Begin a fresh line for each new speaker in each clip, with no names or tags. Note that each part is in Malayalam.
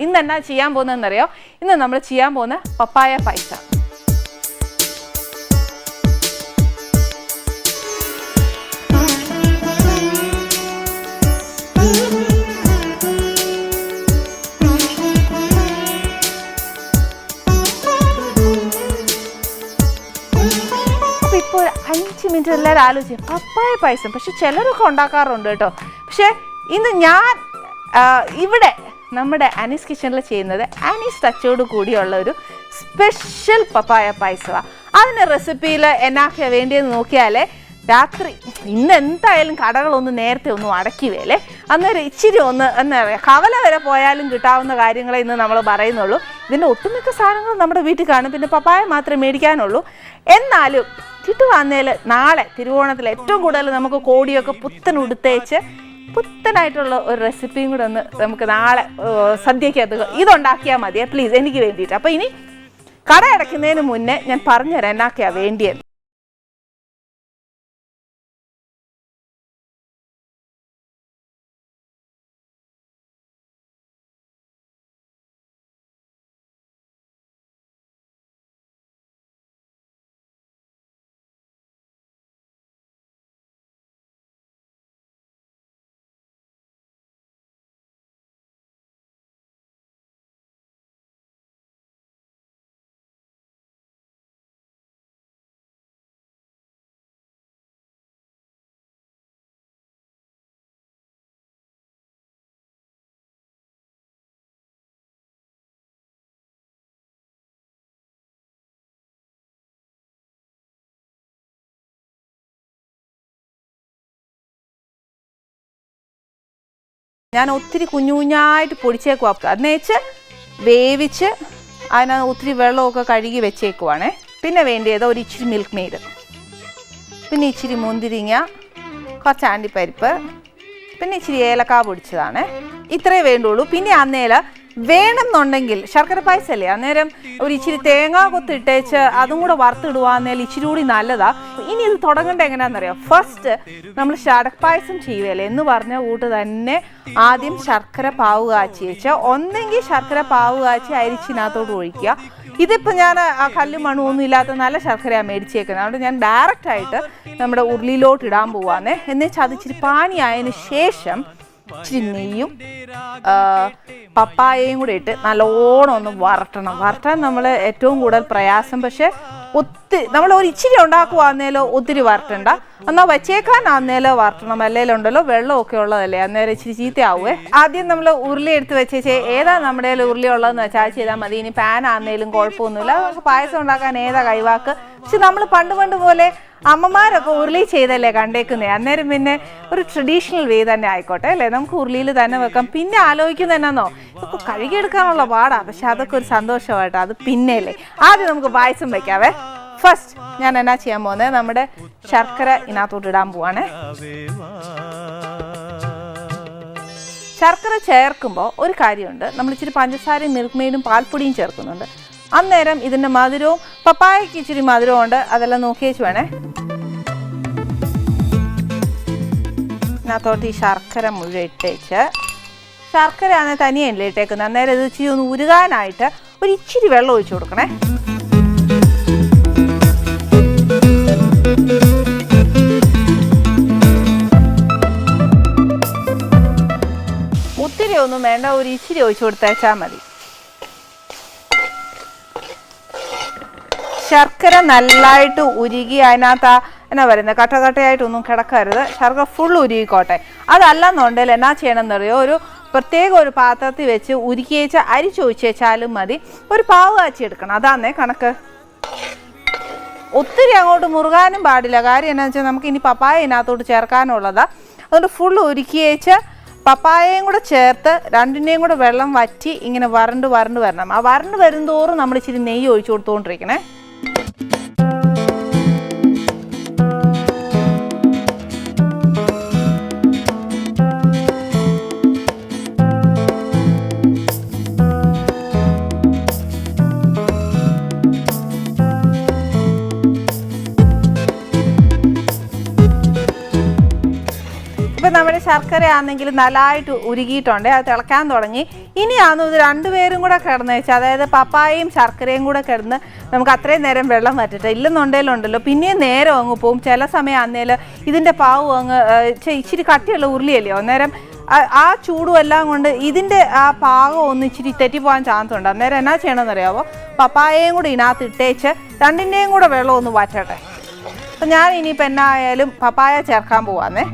ഇന്ന് എന്നാ ചെയ്യാൻ പോകുന്നതെന്നറിയോ? ഇന്ന് നമ്മൾ ചെയ്യാൻ പോകുന്ന പപ്പായ പായസ. അഞ്ച് മിനിറ്റ് എല്ലാവരും ആലോചിക്കും. പപ്പായ പായസം. പക്ഷെ ചിലരൊക്കെ ഉണ്ടാക്കാറുണ്ട് കേട്ടോ. പക്ഷെ ഇന്ന് ഞാൻ ഇവിടെ നമ്മുടെ അനീസ് കിച്ചണിൽ ചെയ്യുന്നത് അനീസ് ടച്ചോട് കൂടിയുള്ള ഒരു സ്പെഷ്യൽ പപ്പായ പായസമാണ് അതിന്റെ റെസിപ്പിയിൽ എന്നാക്കിയ വേണ്ടിയെന്ന് നോക്കിയാൽ രാത്രി ഇന്ന് എന്തായാലും കടകളൊന്ന് നേരത്തെ ഒന്നും അടക്കിവേലേ അന്നേരം ഇച്ചിരി ഒന്ന് എന്താ പറയുക കവല വരെ പോയാലും കിട്ടാവുന്ന കാര്യങ്ങളെ ഇന്ന് നമ്മൾ പറയുന്നുള്ളൂ. ഇതിന്റെ ഒട്ടുമിക്ക സാധനങ്ങൾ നമ്മുടെ വീട്ടിൽ കാണും. പിന്നെ പപ്പായ മാത്രമേ മേടിക്കാനുള്ളൂ. എന്നാലും കിട്ടുവാന്നേൽ നാളെ തിരുവോണത്തിൽ ഏറ്റവും കൂടുതൽ നമുക്ക് കോടിയൊക്കെ പുത്തൻ ഉടുത്തേച്ച് പുത്തനായിട്ടുള്ള ഒരു റെസിപ്പിയും കൂടെ ഒന്ന് നമുക്ക് നാളെ സദ്യയ്ക്ക് സദ്യക്കകത്ത് ഇതുണ്ടാക്കിയാൽ മതിയേ പ്ലീസ് എനിക്ക് വേണ്ടിയിട്ട്. അപ്പോൾ ഇനി കട അടയ്ക്കുന്നതിന് മുന്നേ ഞാൻ പറഞ്ഞുതരാം എന്നാക്കിയാണ് വേണ്ടിയത്. ഞാൻ ഒത്തിരി കുഞ്ഞു കുഞ്ഞായിട്ട് പൊടിച്ചേക്കുവാ. അന്നേച്ച് വേവിച്ച് അതിനകത്ത് ഒത്തിരി വെള്ളമൊക്കെ കഴുകി വെച്ചേക്കുവാണേ. പിന്നെ വേണ്ടിയത് ഒരു ഇച്ചിരി മിൽക്ക് മെയ്ഡ് പിന്നെ ഇച്ചിരി മുന്തിരിങ്ങ കുറച്ച് അണ്ടിപ്പരിപ്പ് പിന്നെ ഇച്ചിരി ഏലക്ക പൊടിച്ചതാണ്. ഇത്രേ വേണ്ടുള്ളൂ. പിന്നെ അന്നേല വേണമെന്നുണ്ടെങ്കിൽ ശർക്കര പായസമല്ലേ അന്നേരം ഒരു ഇച്ചിരി തേങ്ങ കൊത്തിട്ടേച്ച് അതും കൂടെ വറുത്തിടുവാന്നേൽ ഇച്ചിരി കൂടി നല്ലതാ. ഇനി ഇത് തുടങ്ങേണ്ട എങ്ങനെയാണെന്നറിയാം? ഫസ്റ്റ് നമ്മൾ ശടപ്പായസം ചെയ്യുകയല്ലേ? എന്ന് പറഞ്ഞ കൂട്ട് തന്നെ ആദ്യം ശർക്കര പാവ് കാച്ചി വെച്ച് ഒന്നെങ്കിൽ ശർക്കര പാവ് കാച്ചി അരിച്ചിനകത്തോട്ട് ഒഴിക്കുക. ഇതിപ്പോൾ ഞാൻ ആ കല്ലും മണ്ണും ഒന്നും ഇല്ലാത്ത നല്ല ശർക്കരയാണ് മേടിച്ചേക്കുന്നത്. അതുകൊണ്ട് ഞാൻ ഡയറക്റ്റ് ആയിട്ട് നമ്മുടെ ഉരുളിയിലോട്ട് ഇടാൻ പോവാന്നേ. എന്നുവെച്ചാൽ അത് ഇച്ചിരി പാനിയായതിന് ശേഷം ഇച്ചിരി നെയ്യും പപ്പായയും കൂടി ഇട്ട് നല്ലോണം ഒന്ന് വറട്ടണം. വറട്ടാൻ നമ്മൾ ഏറ്റവും കൂടുതൽ പ്രയാസം പക്ഷേ ഒത്തിരി നമ്മൾ ഒരു ഇച്ചിരി ഉണ്ടാക്കുവാന്നേലോ ഒത്തിരി വറട്ടണ്ട. എന്നാൽ വച്ചേക്കാനാന്നേലോ വറട്ടണം. അല്ലേലുണ്ടല്ലോ വെള്ളമൊക്കെ ഉള്ളതല്ലേ? അന്നേരം ഇച്ചിരി ചീത്തയാവുമേ ആദ്യം നമ്മൾ ഉരുളി എടുത്ത് വെച്ചേച്ചേ ഏതാ നമ്മുടെ ഉരുളി ഉള്ളതെന്ന് വെച്ചാൽ ചെയ്താൽ മതി. ഇനി പാൻ ആന്നേലും കുഴപ്പമൊന്നുമില്ല പായസം ഉണ്ടാക്കാൻ ഏതാ കൈവാക്ക്? പക്ഷെ നമ്മൾ പണ്ട് പണ്ട് പോലെ അമ്മമാരൊക്കെ ഉരുളി ചെയ്തല്ലേ കണ്ടേക്കുന്നേ? അന്നേരം പിന്നെ ഒരു ട്രഡീഷണൽ വേ തന്നെ ആയിക്കോട്ടെ അല്ലേ? നമുക്ക് ഉരുളിയിൽ തന്നെ വെക്കാം. പിന്നെ ആലോചിക്കുന്ന എന്നാന്നോ? ഇതൊക്കെ കഴുകിയെടുക്കാനുള്ള പാടാ. പക്ഷെ അതൊക്കെ ഒരു സന്തോഷമായിട്ടോ. അത് പിന്നെയല്ലേ. ആദ്യം നമുക്ക് പായസം വെക്കാവേ. ഫസ്റ്റ് ഞാൻ എന്നാ ചെയ്യാൻ പോകുന്നത് നമ്മുടെ ശർക്കര ഇതിനകത്തോട്ട് ഇടാൻ പോവാണ്. ശർക്കര ചേർക്കുമ്പോൾ ഒരു കാര്യമുണ്ട്. നമ്മൾ ഇച്ചിരി പഞ്ചസാരയും മിൽക്ക് മെയ്ഡും പാൽപ്പൊടിയും ചേർക്കുന്നുണ്ട്. അന്നേരം ഇതിന്റെ മധുരവും പപ്പായക്ക് ഇച്ചിരി മധുരവും ഉണ്ട്. അതെല്ലാം നോക്കി വെച്ച് വേണേ. ഇതിനകത്തോട്ട് ഈ ശർക്കര മുഴുവൻ ഇട്ടേച്ച് ശർക്കരയാണ് തനിയല്ലേ ഇട്ടേക്കുന്നത്. അന്നേരം ഇത് ഇച്ചിരി ഒന്ന് ഉരുകാനായിട്ട് ഒരു ഇച്ചിരി വെള്ളം ഒഴിച്ചു കൊടുക്കണേ. ഒത്തിരി ഒന്നും വേണ്ട ഒരു ഇച്ചിരി ഒഴിച്ചു കൊടുത്തേച്ചാൽ മതി. ശർക്കര നല്ലതായിട്ട് ഉരുകി അതിനകത്ത് ആ എന്നാ പറയുന്നത് കട്ടകട്ടയായിട്ടൊന്നും കിടക്കരുത്. ശർക്കര ഫുൾ ഉരുകിക്കോട്ടെ. അതല്ലെന്നുണ്ടെങ്കിൽ എന്നാ ചെയ്യണം എന്നറിയോ ഒരു പ്രത്യേക ഒരു പാത്രത്തിൽ വെച്ച് ഉരുക്കിയേച്ച് അരിച്ചൊഴിച്ച് വെച്ചാലും മതി. ഒരു പാവ് കാച്ചി എടുക്കണം. അതാന്നേ കണക്ക്. ഒത്തിരി അങ്ങോട്ട് മുറുകാനും പാടില്ല. കാര്യം എന്നാ വെച്ചാൽ നമുക്ക് ഇനി പപ്പായ ഇതിനകത്തോട്ട് ചേർക്കാനുള്ളതാ. അതുകൊണ്ട് ഫുൾ ഉരുക്കിയേച്ച് പപ്പായയും കൂടെ ചേർത്ത് രണ്ടിന്റെയും കൂടെ വെള്ളം വറ്റി ഇങ്ങനെ വരണ്ട് വരണ്ട് വരണം. ആ വരണ്ട് വരുന്തോറും നമ്മൾ ഇച്ചിരി നെയ്യ് ഒഴിച്ചു കൊടുത്തുകൊണ്ടിരിക്കണേ ഇപ്പം ശർക്കര ആണെങ്കിൽ നല്ലതായിട്ട് ഉരുകിയിട്ടുണ്ട് അത് തിളക്കാൻ തുടങ്ങി. ഇനിയാണെന്ന് ഇത് രണ്ടുപേരും കൂടെ കിടന്ന് വെച്ചാൽ അതായത് പപ്പായയും ശർക്കരയും കൂടെ കിടന്ന് നമുക്ക് അത്രയും നേരം വെള്ളം വറ്റിട്ട് ഇല്ലെന്നുണ്ടെങ്കിലുണ്ടല്ലോ പിന്നെയും നേരം അങ്ങ് പോകും ചില സമയം അന്നേൽ ഇതിന്റെ പാവ് അങ്ങ് ഇച്ചിരി- കട്ടിയുള്ള ഉരുളിയല്ലേ അന്നേരം ആ- ആ ചൂടും എല്ലാം കൊണ്ട് ഇതിന്റെ ആ പാകം ഒന്ന് ഇച്ചിരി തെറ്റിപ്പോകാൻ ചാൻസ് ഉണ്ട്. അന്നേരം എന്നാ ചെയ്യണമെന്ന് അറിയാമോ പപ്പായയും കൂടി ഇതിനകത്ത് ഇട്ടേച്ച് രണ്ടിന്റെയും കൂടെ വെള്ളം ഒന്ന് വാറ്റട്ടെ. അപ്പം ഞാൻ ഇനിയിപ്പോൾ എന്നായാലും പപ്പായ ചേർക്കാൻ പോവാന്നേ.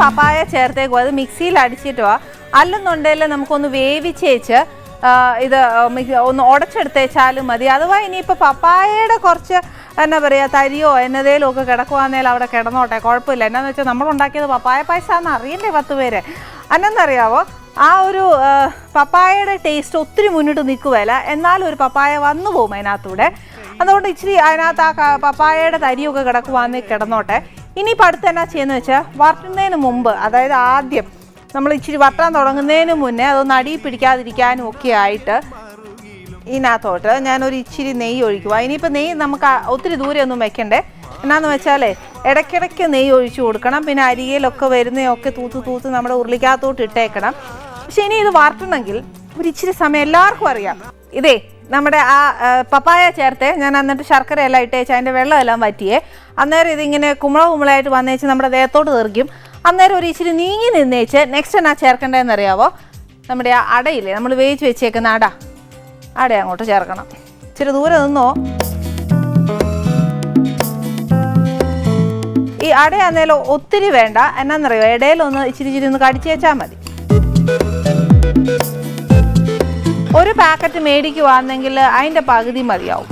പപ്പായ ചേർത്തേക്കും അത് മിക്സിയിൽ അടിച്ചിട്ടോ അല്ലെന്നുണ്ടെങ്കിൽ നമുക്കൊന്ന് വേവിച്ചേച്ച് ഇത് ഒന്ന് ഉടച്ചെടുത്തേച്ചാലും മതി. അഥവാ ഇനിയിപ്പോൾ പപ്പായയുടെ കുറച്ച് എന്നാ പറയുക തരിയോ? എന്നതേലും ഒക്കെ കിടക്കുവാന്നേലും അവിടെ കിടന്നോട്ടെ കുഴപ്പമില്ല. എന്നാന്ന് വെച്ചാൽ നമ്മൾ ഉണ്ടാക്കിയത് പപ്പായ പായസമാണെന്ന് അറിയണ്ടേ പത്ത് പേര്? അന്നെന്നറിയാവോ ആ ഒരു പപ്പായയുടെ ടേസ്റ്റ് ഒത്തിരി മുന്നിട്ട് നിൽക്കുവല്ല. എന്നാലും ഒരു പപ്പായ വന്നു പോകും അതിനകത്തൂടെ. അതുകൊണ്ട് ഇച്ചിരി അതിനകത്ത് ആ പപ്പായയുടെ തരിയൊക്കെ കിടക്കുവാന്നേ കിടന്നോട്ടെ. ഇനിയിപ്പോൾ അടുത്ത് എന്നാ ചെയ്യുന്നത് വെച്ചാൽ വറുത്തുന്നതിന് മുമ്പ് അതായത് ആദ്യം നമ്മൾ ഇച്ചിരി വട്ടാൻ തുടങ്ങുന്നതിന് മുന്നേ അതൊന്ന് അടി പിടിക്കാതിരിക്കാനും ഒക്കെ ആയിട്ട് ഇതിനകത്തോട്ട് ഞാനൊരു ഇച്ചിരി നെയ്യ് ഒഴിക്കുക ഇനിയിപ്പോൾ നെയ്യ് നമുക്ക് ഒത്തിരി ദൂരെ ഒന്നും വെക്കണ്ടേ? എന്നാന്ന് വെച്ചാലേ ഇടയ്ക്കിടയ്ക്ക് നെയ്യ് ഒഴിച്ചു കൊടുക്കണം. പിന്നെ അരിയിലൊക്കെ വരുന്നതൊക്കെ തൂത്ത് തൂത്ത് നമ്മുടെ ഉരുളിക്കകത്തോട്ട് ഇട്ടേക്കണം. പക്ഷെ ഇനി ഇത് വാർത്തണമെങ്കിൽ ഒരു ഇച്ചിരി സമയം എല്ലാവർക്കും അറിയാം. ഇതേ നമ്മുടെ ആ പപ്പായ ചേർത്ത്. ഞാൻ എന്നിട്ട് ശർക്കര എല്ലാം ഇട്ടേച്ച് അതിന്റെ വെള്ളമെല്ലാം വറ്റിയേ. അന്നേരം ഇതിങ്ങനെ കുമ്പള കുമ്പളായിട്ട് വന്നേച്ച് നമ്മുടെ ദേഹത്തോട്ട് തെറിക്കും. അന്നേരം ഒരു ഇച്ചിരി നീങ്ങി നിന്നേച്ച് നെക്സ്റ്റ് എന്നാ ചേർക്കേണ്ടതെന്ന് അറിയാവോ നമ്മുടെ ആ അടയില്ലേ നമ്മൾ വേവിച്ച് വെച്ചേക്കുന്ന അട. അട അങ്ങോട്ട് ചേർക്കണം. ഇച്ചിരി ദൂരെ നിന്നോ? ഈ അടയാന്നേലും ഒത്തിരി വേണ്ട. എന്നാന്നറിയോ? ഇടയിലൊന്ന് ഇച്ചിരി ഇച്ചിരി ഒന്ന് കടിച്ചു വെച്ചാൽ മതി. ഒരു പാക്കറ്റ് മേടിക്കുവാണെങ്കിൽ അതിന്റെ പകുതി മതിയാവും.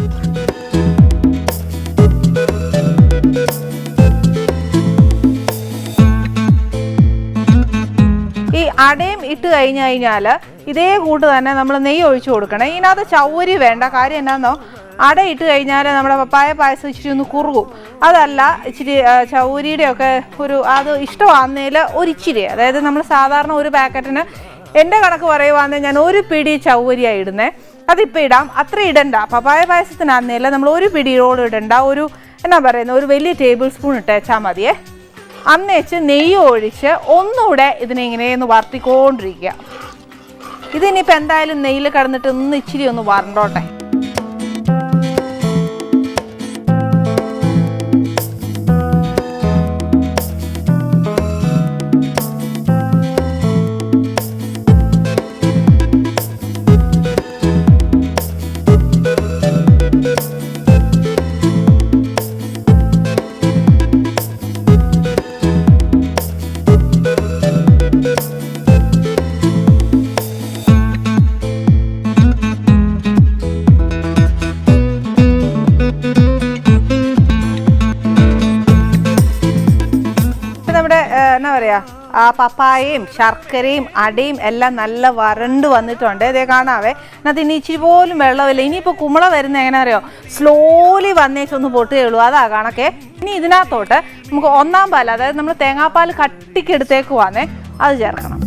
അടയും ഇട്ട് കഴിഞ്ഞ് കഴിഞ്ഞാൽ ഇതേ കൂട്ട് തന്നെ നമ്മൾ നെയ്യ് ഒഴിച്ചു കൊടുക്കണം. ഇതിനകത്ത് ചൗരി വേണ്ട. കാര്യം എന്താണെന്നോ അട ഇട്ട് കഴിഞ്ഞാൽ നമ്മുടെ പപ്പായ പായസം ഇച്ചിരി ഒന്ന് കുറുകും. അതല്ല ഇച്ചിരി ചൗരിയുടെ ഒക്കെ ഒരു അത് ഇഷ്ടമാകുന്നതിൽ ഒരു ഇച്ചിരി അതായത് നമ്മൾ സാധാരണ ഒരു പാക്കറ്റിന് എന്റെ കണക്ക് പറയുവാണെങ്കിൽ ഞാൻ ഒരു പിടി ചൗരിയാണ് ഇടുന്നത് അതിപ്പോൾ ഇടാം. അത്ര ഇടണ്ട. പപ്പായ പായസത്തിനാകുന്നില്ല നമ്മൾ ഒരു പിടിയോളം ഇടണ്ട. ഒരു എന്നാ പറയുന്നത് ഒരു വലിയ ടേബിൾ സ്പൂൺ ഇട്ടേച്ചാൽ മതിയേ. അന്നേച്ച് നെയ്യ് ഒഴിച്ച് ഒന്നുകൂടെ ഇതിനെ ഇങ്ങനെ ഒന്ന് വറുത്തിക്കൊണ്ടിരിക്കുക. ഇതിനിപ്പോൾ എന്തായാലും നെയ്യിൽ കടന്നിട്ട് ഒന്ന് ഇച്ചിരി ഒന്ന് വരണ്ടോട്ടെ? പപ്പായയും ശർക്കരയും അടയും എല്ലാം നല്ല വരണ്ട് വന്നിട്ടുണ്ട്. ഇതേ കാണാവേ. അതിനകത്ത് ഇനി ഇച്ചിരി പോലും വെള്ളമില്ല. ഇനിയിപ്പോൾ കുമ്പള വരുന്ന എങ്ങനെ അറിയോ സ്ലോലി വന്നേച്ചൊന്ന് പൊട്ടുകയുള്ളൂ അതാ കണക്കെ. ഇനി ഇതിനകത്തോട്ട് നമുക്ക് ഒന്നാം പാൽ അതായത് നമ്മൾ തേങ്ങാപ്പാൽ കട്ടിക്കെടുത്തേക്ക് വന്നേ അത് ചേർക്കണം.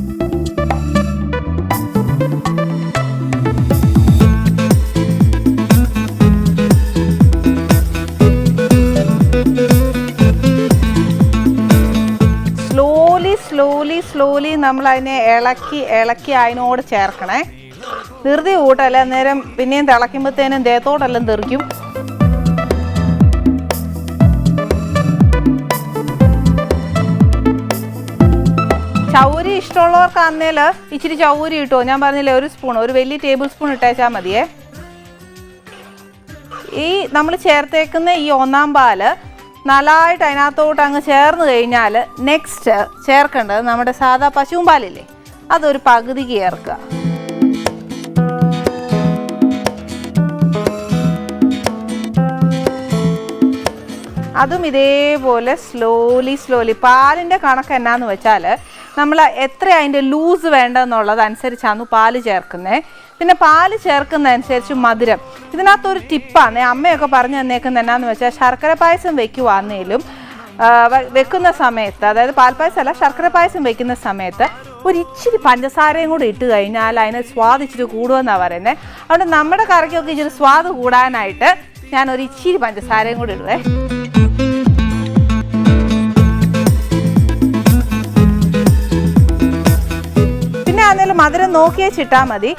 സ്ലോലി നമ്മൾ അതിനെ ഇളക്കി ഇളക്കി അതിനോട് ചേർക്കണേ. ധൃതി കൂട്ടല്ല അന്നേരം പിന്നെയും തിളയ്ക്കുമ്പോഴത്തേനും ദേഹത്തോടെല്ലാം തെറിക്കും. ചൗരി ഇഷ്ടമുള്ളവർക്ക് അന്നേൽ ഇച്ചിരി ചൗരി ഇട്ടോ? ഞാൻ പറഞ്ഞില്ലേ ഒരു സ്പൂൺ ഒരു വലിയ ടേബിൾ സ്പൂൺ ഇട്ടേച്ചാൽ മതിയേ. ഈ നമ്മൾ ചേർത്തേക്കുന്ന ഈ ഒന്നാം പാൽ നല്ലതായിട്ട് അതിനകത്തോട്ട് അങ്ങ് ചേർന്ന് കഴിഞ്ഞാൽ നെക്സ്റ്റ് ചേർക്കേണ്ടത് നമ്മുടെ സാധാ പശുവും പാലില്ലേ അതൊരു പകുതിക്ക് ചേർക്കുക. അതും ഇതേപോലെ സ്ലോലി സ്ലോലി പാലിന്റെ കണക്ക് എന്നാന്ന് വെച്ചാൽ നമ്മൾ എത്ര അതിന്റെ ലൂസ് വേണ്ടതെന്നുള്ളത് അനുസരിച്ചാണ് പാൽ ചേർക്കുന്നത് പിന്നെ പാൽ ചേർക്കുന്നതനുസരിച്ച് മധുരം. ഇതിനകത്തൊരു ടിപ്പാണ്. അമ്മയൊക്കെ പറഞ്ഞു തന്നേക്കുന്നത് എന്നാന്ന് വെച്ചാൽ ശർക്കര പായസം വെക്കുവാന്നേലും വെക്കുന്ന സമയത്ത് അതായത് പാൽപ്പായസം അല്ല ശർക്കര പായസം വെക്കുന്ന സമയത്ത് ഒരു ഇച്ചിരി പഞ്ചസാരയും കൂടി ഇട്ട് കഴിഞ്ഞാൽ അതിനെ സ്വാദ് ഇച്ചിരി കൂടുമെന്നാണ് പറയുന്നത് അതുകൊണ്ട് നമ്മുടെ കറിക്കൊക്കെ ഇച്ചിരി സ്വാദ് കൂടാനായിട്ട് ഞാൻ ഒരു ഇച്ചിരി പഞ്ചസാരയും കൂടി ഇടുവേ. മധുരം നോക്കിയേ ചിട്ടാൽ മതി.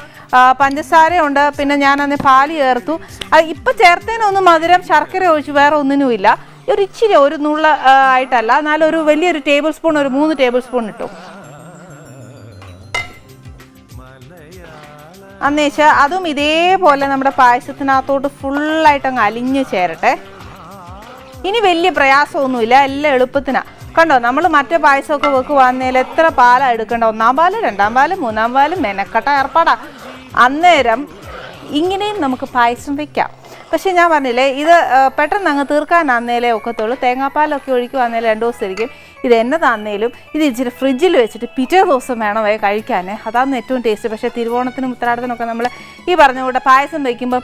പഞ്ചസാരയുണ്ട് പിന്നെ ഞാൻ അന്ന് പാൽ ചേർത്തു. അത് ഇപ്പം ചേർത്തതിനൊന്നും മധുരം ശർക്കര ഒഴിച്ച് വേറെ ഒന്നിനുമില്ല. ഒരു ഇച്ചിരി ഒരു നുള്ള ആയിട്ടല്ല. എന്നാലും ഒരു വലിയൊരു ടേബിൾ സ്പൂൺ ഒരു മൂന്ന് ടേബിൾ സ്പൂൺ ഇട്ടു അന്നേച്ച അതും ഇതേപോലെ നമ്മുടെ പായസത്തിനകത്തോട്ട് ഫുള്ളായിട്ട് അങ്ങ് അലിഞ്ഞു ചേരട്ടെ. ഇനി വലിയ പ്രയാസമൊന്നുമില്ല എല്ലാം എളുപ്പത്തിനാ. കണ്ടോ നമ്മൾ മറ്റേ പായസമൊക്കെ വെക്കുവാന്നേൽ എത്ര പാലാണ് എടുക്കേണ്ട? ഒന്നാം പാൽ രണ്ടാം പാൽ മൂന്നാം പാൽ മെനക്കെട്ട ഏർപ്പാടാ. അന്നേരം ഇങ്ങനെയും നമുക്ക് പായസം വെക്കാം. പക്ഷേ ഞാൻ പറഞ്ഞില്ലേ ഇത് പെട്ടെന്ന് അങ്ങ് തീർക്കാനാന്നേലേ ഒക്കത്തുള്ളൂ. തേങ്ങാപ്പാലൊക്കെ ഒഴിക്കുവാന്നേലും രണ്ട് ദിവസം ഇരിക്കും ഇത് എന്നതാന്നേലും ഇത് ഇച്ചിരി ഫ്രിഡ്ജിൽ വെച്ചിട്ട് പിറ്റേ ദിവസം വേണം വേ കഴിക്കാൻ അതാണ് ഏറ്റവും ടേസ്റ്റ്. പക്ഷേ തിരുവോണത്തിനും ഉത്തരാടത്തിനൊക്കെ നമ്മൾ ഈ പറഞ്ഞ കൂടെ പായസം വയ്ക്കുമ്പം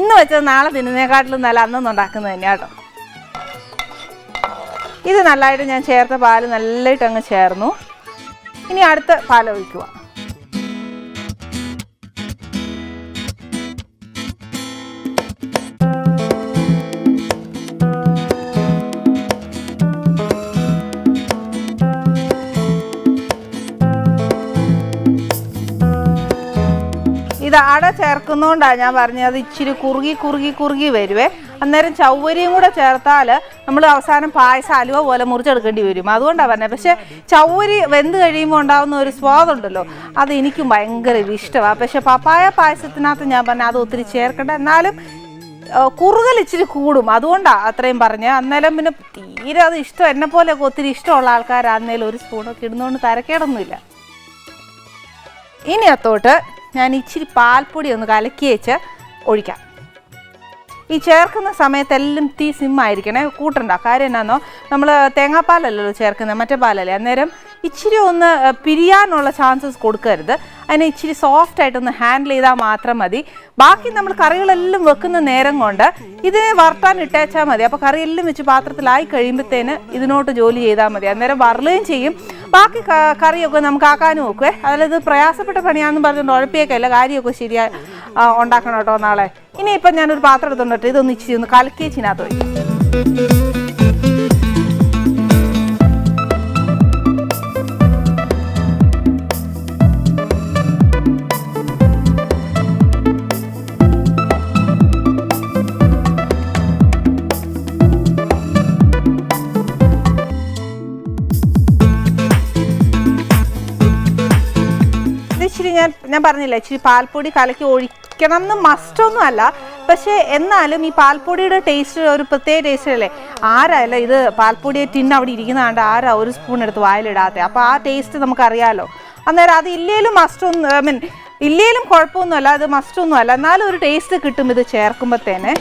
ഇന്ന് വെച്ചത് നാളെ തിന്നുന്നതിനെക്കാട്ടിലും നല്ല അന്നൊന്നും ഉണ്ടാക്കുന്നത് തന്നെയാണ് കേട്ടോ. ഇത് നല്ലതായിട്ട് ഞാൻ ചേർത്ത പാൽ നല്ലതായിട്ട് അങ്ങ് ചേർന്നു. ഇനി അടുത്ത പാൽ ഒഴിക്കുക. ഇത് അട ചേർക്കുന്നതുകൊണ്ടാണ് ഞാൻ പറഞ്ഞത്. ഇച്ചിരി കുറുകി കുറുകി കുറുകി വരുവേ. അന്നേരം ചൗവരിയും കൂടെ ചേർത്താൽ നമ്മൾ അവസാനം പായസം അലുവ പോലെ മുറിച്ചെടുക്കേണ്ടി വരും. അതുകൊണ്ടാണ് പറഞ്ഞത്. പക്ഷേ ചൗവരി വെന്ത് കഴിയുമ്പോൾ ഉണ്ടാകുന്ന ഒരു സ്വാദുണ്ടല്ലോ അത് എനിക്കും ഭയങ്കര ഇഷ്ടമാണ് പക്ഷേ പപ്പായ പായസത്തിനകത്ത് ഞാൻ പറഞ്ഞ അത് ഒത്തിരി ചേർക്കണ്ട. എന്നാലും കുറുകൽ ഇച്ചിരി കൂടും. അതുകൊണ്ടാണ് അത്രയും പറഞ്ഞത് അന്നേരം പിന്നെ തീരെ അത് ഇഷ്ടം എന്നെ പോലെയൊക്കെ ഒത്തിരി ഇഷ്ടമുള്ള ആൾക്കാരാന്നേലും ഒരു സ്പൂണൊക്കെ ഇടുന്നതുകൊണ്ട് തരക്കേടൊന്നുമില്ല. ഇനി അത്തോട്ട് ഞാൻ ഇച്ചിരി പാൽപ്പൊടി ഒന്ന് കലക്കി വെച്ച് ഒഴിക്കാം. ഈ ചേർക്കുന്ന സമയത്തെല്ലാം തീ സിമ്മായിരിക്കണേ കൂട്ടണ്ട. കാര്യം എന്നാന്നോ നമ്മൾ തേങ്ങാപ്പാലല്ലല്ലോ ചേർക്കുന്നത് മറ്റേ പാലല്ലേ? അന്നേരം ഇച്ചിരി ഒന്ന് പിരിയാനുള്ള ചാൻസസ് കൊടുക്കരുത്. അതിനെ ഇച്ചിരി സോഫ്റ്റ് ആയിട്ടൊന്ന് ഹാൻഡിൽ ചെയ്താൽ മാത്രം മതി. ബാക്കി നമ്മൾ കറികളെല്ലാം വെക്കുന്ന നേരം കൊണ്ട് ഇതിനെ വറുത്താൻ ഇട്ടേച്ചാൽ മതി. അപ്പോൾ കറിയെല്ലാം വെച്ച് പാത്രത്തിലായി കഴിയുമ്പോഴത്തേന് ഇതിനോട്ട് ജോലി ചെയ്താൽ മതി. അന്നേരം വറലുകയും ചെയ്യും. ബാക്കി കറിയൊക്കെ നമുക്ക് ആക്കാനും നോക്കുവേ അതായത് പ്രയാസപ്പെട്ട പണിയാണെന്ന് പറഞ്ഞുകൊണ്ട് ഉഴപ്പിയേക്കല്ല കാര്യമൊക്കെ ശരിയായി ഉണ്ടാക്കണം കേട്ടോ നാളെ. ഇനിയിപ്പം ഞാനൊരു പാത്രം എടുത്തോണ്ടിട്ട് ഇതൊന്ന് ഇച്ചിരി ഒന്ന് കലക്കിയച്ചിനകത്ത് വയ്ക്കും ഞാൻ പറഞ്ഞില്ലേ ഇച്ചിരി പാൽപ്പൊടി കലക്കി ഒഴിക്കണം എന്ന് മസ്റ്റ് ഒന്നും അല്ല. പക്ഷേ എന്നാലും ഈ പാൽപ്പൊടിയുടെ ടേസ്റ്റ് ഒരു പ്രത്യേക ടേസ്റ്റ് അല്ലേ? ആരായാലും ഇത് പാൽപ്പൊടി ടിൻ അവിടെ ഇരിക്കുന്നതാണ്ട് ആരാ ഒരു സ്പൂൺ എടുത്ത് വായിലിടാത്തെ? അപ്പോൾ ആ ടേസ്റ്റ് നമുക്കറിയാലോ. അന്നേരം അത് ഇല്ലേലും മസ്റ്റ് ഒന്നും ഐ മീൻ ഇല്ലേലും കുഴപ്പമൊന്നുമല്ല അത് മസ്റ്റ് അല്ല എന്നാലും ഒരു ടേസ്റ്റ് കിട്ടും ഇത് ചേർക്കുമ്പോഴത്തേനെ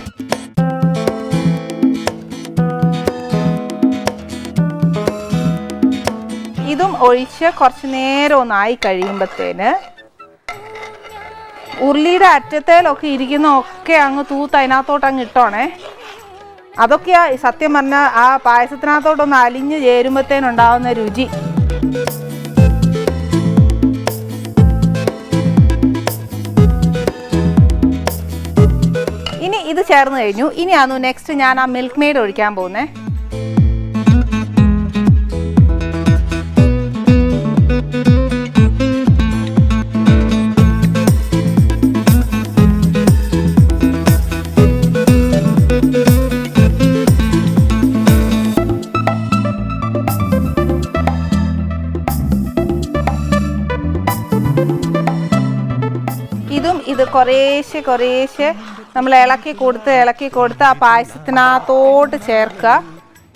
ഇതും ഒഴിച്ച് കുറച്ച് നേരം ഒന്നായി കഴിയുമ്പോഴത്തേന് ഉരുളിയുടെ അറ്റത്തേലൊക്കെ ഇരിക്കുന്ന ഒക്കെ അങ്ങ് തൂത്ത് അതിനകത്തോട്ട് അങ്ങ് ഇട്ടോണേ. അതൊക്കെയാ സത്യം പറഞ്ഞാൽ ആ പായസത്തിനകത്തോട്ടൊന്ന് അലിഞ്ഞ് ചേരുമ്പത്തേനുണ്ടാവുന്ന രുചി. ഇനി ഇത് ചേർന്ന് കഴിഞ്ഞു. ഇനിയാന്നു നെക്സ്റ്റ് ഞാൻ ആ മിൽക്ക് മെയ്ഡ് ഒഴിക്കാൻ പോകുന്നേ. കുറേശ്ശെ കുറേശ്ശെ നമ്മൾ ഇളക്കി കൊടുത്ത് ഇളക്കി കൊടുത്ത് ആ പായസത്തിനകത്തോട്ട് ചേർക്കുക.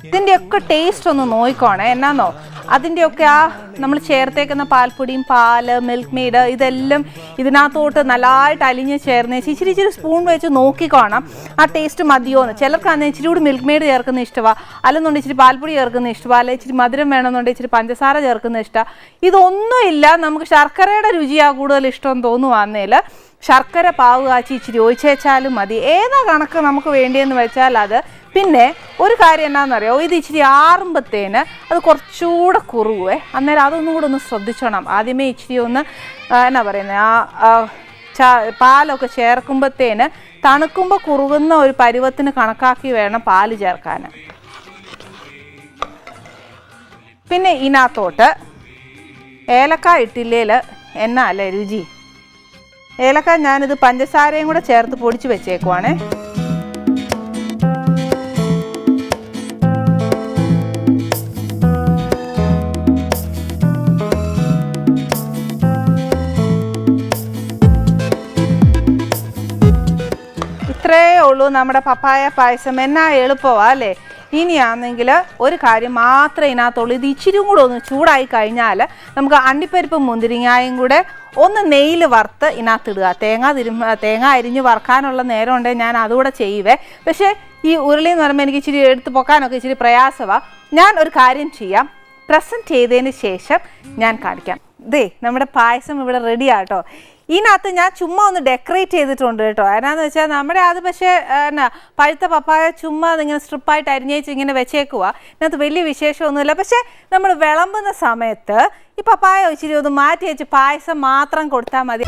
ഇതിന്റെയൊക്കെ ടേസ്റ്റ് ഒന്ന് നോക്കിക്കോണേ. എന്നാന്നോ? അതിന്റെയൊക്കെ ആ നമ്മൾ ചേർത്തേക്കുന്ന പാൽപ്പൊടിയും പാൽ മിൽക്ക് മെയ്ഡ് ഇതെല്ലാം ഇതിനകത്തോട്ട് നല്ലതായിട്ട് അലിഞ്ഞ് ചേർന്ന് ഇച്ചിരി ഇച്ചിരി സ്പൂൺ വെച്ച് നോക്കിക്കോണം ആ ടേസ്റ്റ് മതിയോ എന്ന് ചിലർക്കാണെങ്കിൽ ഇച്ചിരി കൂടി മിൽക്ക് മെയ്ഡ് ചേർക്കുന്ന ഇഷ്ടമാണ് അല്ലെന്നുണ്ടെങ്കിൽ ഇച്ചിരി പാൽപ്പൊടി ചേർക്കുന്ന ഇഷ്ടമാണ് അല്ലെങ്കിൽ ഇച്ചിരി മധുരം വേണമെന്നുണ്ടെങ്കിൽ ഇച്ചിരി പഞ്ചസാര ചേർക്കുന്ന ഇഷ്ടമാണ് ഇതൊന്നുമില്ല. നമുക്ക് ശർക്കരയുടെ രുചിയാണ് കൂടുതൽ ഇഷ്ടം തോന്നുവാന്നേൽ ശർക്കര പാവ് കാച്ചി ഇച്ചിരി ഒഴിച്ചേച്ചാലും മതി. ഏതാ കണക്ക് നമുക്ക് വേണ്ടിയെന്ന് വെച്ചാൽ അത് പിന്നെ ഒരു കാര്യം എന്നാണെന്നറിയോ ഇത് ഇച്ചിരി ആറുമ്പത്തേന് അത് കുറച്ചുകൂടെ കുറുവേ. അന്നേരം അതൊന്നും കൂടെ ഒന്ന് ശ്രദ്ധിച്ചോണം. ആദ്യമേ ഇച്ചിരി ഒന്ന് എന്നാ പറയുന്നത് ആ ചാ- പാലൊക്കെ ചേർക്കുമ്പോഴത്തേന് തണുക്കുമ്പോൾ കുറുകുന്ന ഒരു പരുവത്തിന് കണക്കാക്കി വേണം പാൽ ചേർക്കാൻ പിന്നെ ഇതിനകത്തോട്ട് ഏലക്കായ ഇട്ടില്ലേൽ എന്നാ അല്ലേ രുചി? ഏലക്ക ഞാനിത് പഞ്ചസാരയും കൂടെ ചേർത്ത് പൊടിച്ച് വെച്ചേക്കുവാണേ. ഇത്രയേ ഉള്ളൂ നമ്മുടെ പപ്പായ പായസം. എന്നാ എളുപ്പമാ അല്ലേ? ഇനിയാണെങ്കിൽ ഒരു കാര്യം മാത്രമേ ഇതിനകത്തുള്ളൂ ഇത് ഇച്ചിരി കൂടെ ഒന്ന് ചൂടായി കഴിഞ്ഞാൽ നമുക്ക് അണ്ടിപ്പരിപ്പും മുന്തിരിങ്ങായും കൂടെ ഒന്ന് നെയ്യിൽ വറുത്ത് ഇതിനകത്തിടുക തേങ്ങ തിരു തേങ്ങ അരിഞ്ഞ് വറുക്കാനുള്ള നേരം ഉണ്ടെങ്കിൽ ഞാൻ അതുകൂടെ ചെയ്യുവേ. പക്ഷേ ഈ ഉരുളി എന്ന് പറയുമ്പോൾ എനിക്ക് ഇച്ചിരി എടുത്ത് പൊക്കാനൊക്കെ ഇച്ചിരി പ്രയാസമാണ് ഞാൻ ഒരു കാര്യം ചെയ്യാം. പ്രസന്റ് ചെയ്തതിന് ശേഷം ഞാൻ കാണിക്കാം. ദേ നമ്മുടെ പായസം ഇവിടെ റെഡിയാട്ടോ ഇതിനകത്ത് ഞാൻ ചുമ്മാ ഒന്ന് ഡെക്കറേറ്റ് ചെയ്തിട്ടുണ്ട് കേട്ടോ. എന്നാന്ന് വെച്ചാൽ നമ്മുടെ അത് പക്ഷേ എന്നാ പഴുത്ത പപ്പായ ചുമ്മാ ഇങ്ങനെ സ്ട്രിപ്പായിട്ട് അരിഞ്ഞേച്ച് ഇങ്ങനെ വെച്ചേക്കുക ഇതിനകത്ത് വലിയ വിശേഷമൊന്നുമില്ല. പക്ഷേ നമ്മൾ വിളമ്പുന്ന സമയത്ത് ഈ പപ്പായ ഇച്ചിരി ഒന്ന് മാറ്റി വെച്ച് പായസം മാത്രം കൊടുത്താൽ മതി.